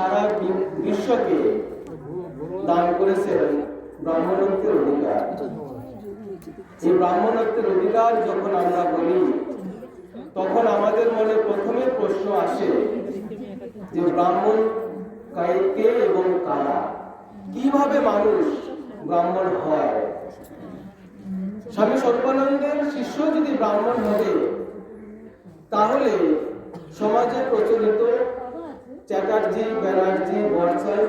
সারা বিশ্বকে দান করেছেন ব্রাহ্মণত্বের অধিকার। এই ব্রাহ্মণত্বের অধিকার যখন আমরা বলি, তখন আমাদের মনে প্রথমে প্রশ্ন আসে যে ব্রাহ্মণ কায়- কে এবং কারা? কীভাবে মানুষ ব্রাহ্মণ হয়? স্বামী সর্বানন্দের শিষ্য যদি ব্রাহ্মণ হবে, তাহলে সমাজে প্রচলিত চ্যাটার্জি ব্যানার্জি বর্ষাই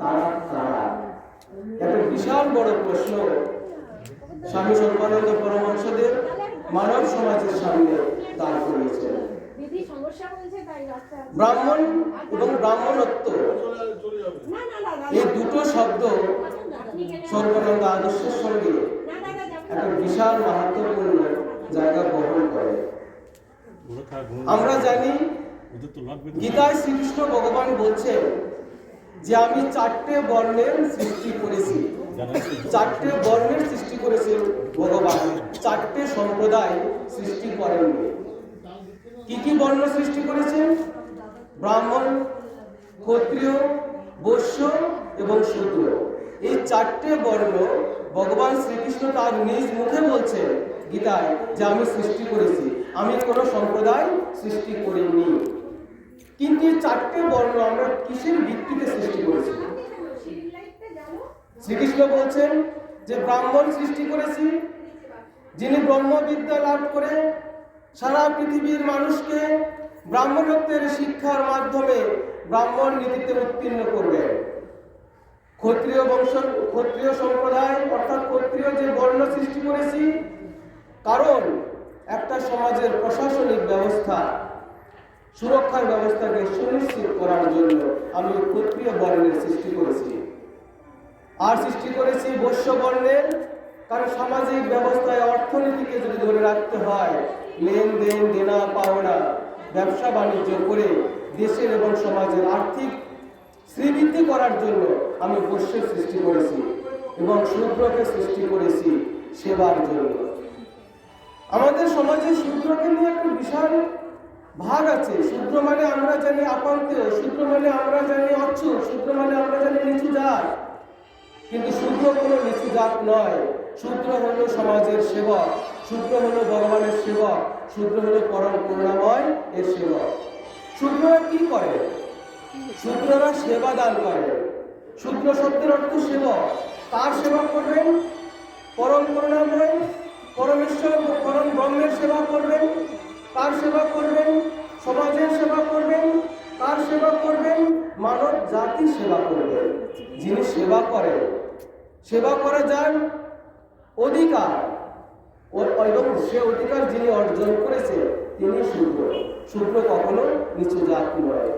তারা কারা একটা বিশাল বড় প্রশ্ন স্বামী সর্বানন্দ পরমহংসদেব মানব সমাজের সামনে দাঁড় করিয়েছেন রাস্তা ব্রাহ্মণ এবং ব্রাহ্মণত্ব। না না না এই দুটো শব্দ সর্বানন্দ আদর্শের সঙ্গে একটা বিশাল মাহাত্মপূর্ণ জায়গা বহন করে। আমরা জানি গীতায় শ্রীকৃষ্ণ ভগবান বলছেন যে আমি চারটে বর্ণের সৃষ্টি করেছি। চারটে বর্ণের সৃষ্টি করেছে ভগবান। চারটে সম্প্রদায় সৃষ্টি করেননি কি কি বর্ণ সৃষ্টি করেছেন ব্রাহ্মণ ক্ষত্রিয় বৈশ্য এবং শূদ্র। এই চারটে বর্ণ ভগবান শ্রীকৃষ্ণ তার নিজ মুখে বলছেন গীতায় যে আমি সৃষ্টি করেছি। আমি কোনো সম্প্রদায় সৃষ্টি করিনি। কিন্তু এই চারটে বর্ণ আমরা কিসের ভিত্তিতে সৃষ্টি করেছি? শ্রীকৃষ্ণ বলছেন যে ব্রাহ্মণ সৃষ্টি করেছি, যিনি ব্রহ্মবিদ্যা লাভ করে সারা পৃথিবীর মানুষকে ব্রাহ্মণত্বের শিক্ষার মাধ্যমে ব্রাহ্মণ নীতিতে উত্তীর্ণ করবেন। ক্ষত্রিয় বংশ, ক্ষত্রিয় সম্প্রদায়, অর্থাৎ ক্ষত্রিয় যে বর্ণ সৃষ্টি করেছি, কারণ একটা সমাজের প্রশাসনিক ব্যবস্থা সুরক্ষার ব্যবস্থাকে সুনিশ্চিত করার জন্য আমি ক্ষত্রিয় বর্ণের সৃষ্টি করেছি। আর সৃষ্টি করেছি বৈশ্য বর্ণের কারণ সামাজিক ব্যবস্থায় অর্থনীতিকে যদি ধরে রাখতে হয়, লেনদেন, দেনা পাওনা, ব্যবসা বাণিজ্য করে দেশের এবং সমাজের আর্থিক শ্রীবৃদ্ধি করার জন্য আমি বৈশ্যের সৃষ্টি করেছি এবং শূদ্রকে সৃষ্টি করেছি সেবার জন্য। আমাদের সমাজে শূদ্রকে নিয়ে ভাগ আছে। শূদ্র মানে আমরা জানি আপান্তেয় শূদ্র মানে আমরা জানি অচ্ছু শূদ্র মানে আমরা জানি নিচু জাত। কিন্তু শূদ্র কোনো নিচু জাত নয়। শূদ্র হলো সমাজের সেবক শূদ্র হলো ভগবানের সেবক শূদ্র হলো পরম করুণাময় এর সেবক। শূদ্ররা কি করে? শূদ্ররা সেবা দান করে। শূদ্র শব্দের অর্থ সেবক। তার সেবা করবেন? পরম করুণাময়, পরমেশ্বর, পরম ব্রহ্মের সেবা করবেন? কার সেবা করবেন, সমাজের সেবা করবেন, তার সেবা করবেন, মানব জাতি সেবা করবেন যিনি সেবা করেন, সেবা করা যান অধিকার এবং সে অধিকার যিনি অর্জন করেছে, তিনি শুভ্র। শুভ্র কখনো নিচু জাতি নয়।